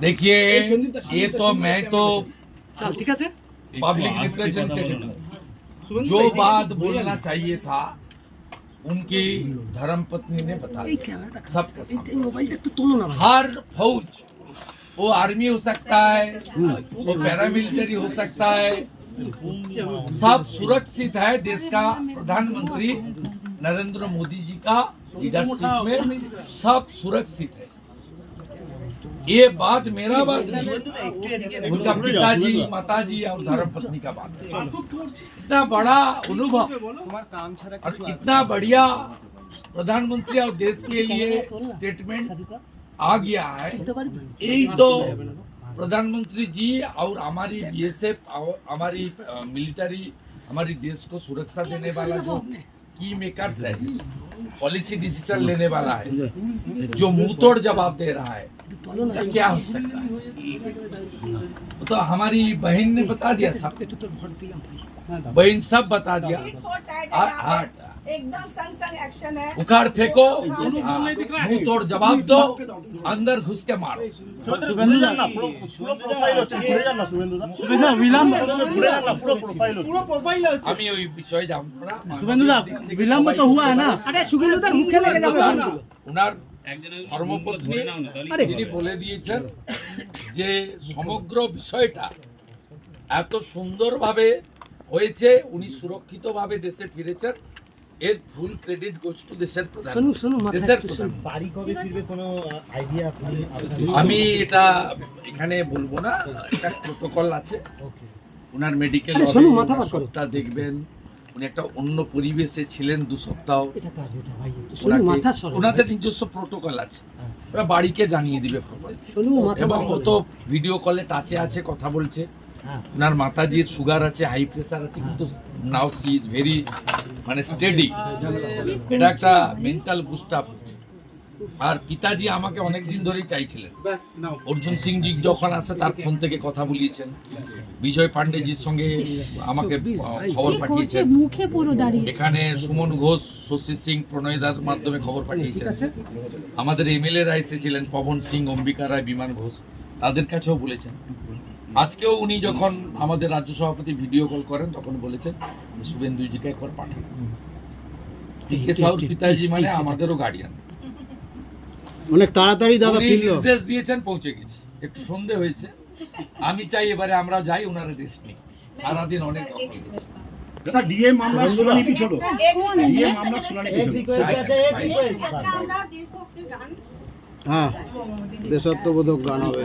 देखिए ये तो मैं तो पब्लिक रिप्रेजेंटेटिव जो बात बोलना चाहिए था उनकी धर्मपत्नी ने बताया सबका हर फौज वो आर्मी हो सकता है वो पैरामिलिट्री हो सकता है। सब सुरक्षित है देश का प्रधानमंत्री नरेंद्र मोदी जी का लीडरशिप में। सब सुरक्षित है। ये बात मेरा बात नहीं उनका पिताजी माताजी और धर्म पत्नी का बात है। इतना बड़ा अनुभव। और इतना बढ़िया प्रधानमंत्री और देश के लिए स्टेटमेंट आ गया है। यही तो प्रधानमंत्री जी और हमारी बीएसएफ और हमारी मिलिट्री हमारी देश को सुरक्षा देने वाला जो की मेकर्स है पॉलिसी डिसीज़न लेने वाला है जो मुँह तोड़ जवाब दे रहा है तो क्या हो सकता है? तो हमारी बहन ने बता दिया सब। बहन सब बता दिया। એકદમ સંગ સંગ એક્શન હે ઉખાડ ફેંકો તોડ আমি ওই বিষয়ে দা বিলম্ব তো হুয়া না আরে দার মুখে লেগে যাবে ধর্মপত্নী তিনি বলে দিয়েছেন যে সমগ্র বিষয়টা এত সুন্দরভাবে হয়েছে উনি সুরক্ষিতভাবে দেশে ফিরেছেন এর ফুল ক্রেডিট গোজ টু দেশের প্রধান। শোনো শোনো দেশের প্রধান। বাড়ি কবে ফিরবে কোনো আইডিয়া আপনি? আমি এটা এখানে বলব না। একটা প্রোটোকল আছে। ওকে ওনার মেডিকেল। সবটা দেখবেন। উনি একটা অন্য পরিবেশে ছিলেন দু সপ্তাহ। ওনাদের নিজস্ব প্রোটোকল আছে। আচ্ছা। ওরা বাড়িকে জানিয়ে দিবে। এবং ও তো ভিডিও কলে টাচে আছে কথা বলছে। ওনার মাতাজির সুগার আছে হাই প্রেসার আছে কিন্তু নাও সি ইজ ভেরি মানে স্টেডি এটা একটা মেন্টাল বুস্ট আপ আর পিতাজি আমাকে অনেক দিন ধরেই চাইছিলেন। অর্জুন সিং জি যখন আসে তার ফোন থেকে কথা বলিয়েছেন। বিজয় পান্ডেজির সঙ্গে আমাকে খবর পাঠিয়েছেন। এখানে সুমন ঘোষ শশী সিং প্রণয়দার মাধ্যমে খবর পাঠিয়েছেন। আমাদের এমএলএরা এসেছিলেন পবন সিং অম্বিকা রায় বিমান ঘোষ। তাদের কাছেও বলেছেন। আজকেও উনি যখন আমাদের রাজ্য সভাপতি ভিডিও কল করেন তখন বলেছেন শুভেন্দুজিকে একবার পাঠান পিতাজি মানে আমাদেরও গার্ডিয়ান অনেক তাড়াতাড়ি দাদা নির্দেশ দিয়েছেন পৌঁছে গেছি। একটু সন্ধে হয়েছে। আমি চাই এবারে আমরা যাই ওনারা রেস্ট নিই সারাদিন অনেক দখল দাদা ডিএ মামলা শুনানি পিছলো হ্যাঁ দেশাত্মবোধক গান হবে।